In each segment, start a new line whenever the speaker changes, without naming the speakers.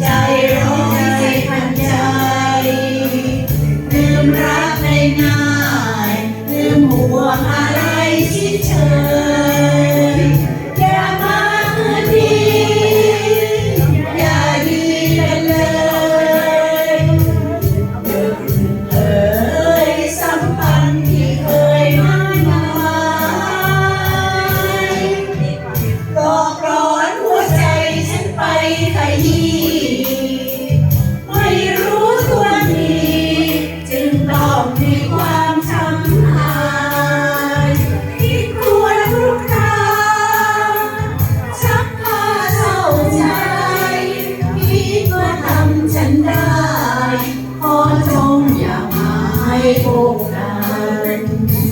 加油 ให้โบกาน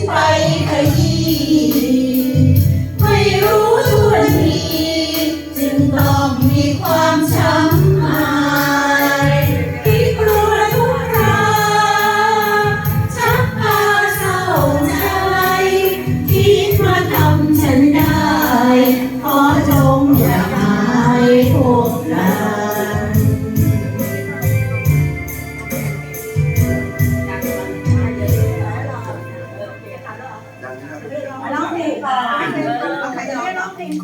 Bye. Bye.
something cool.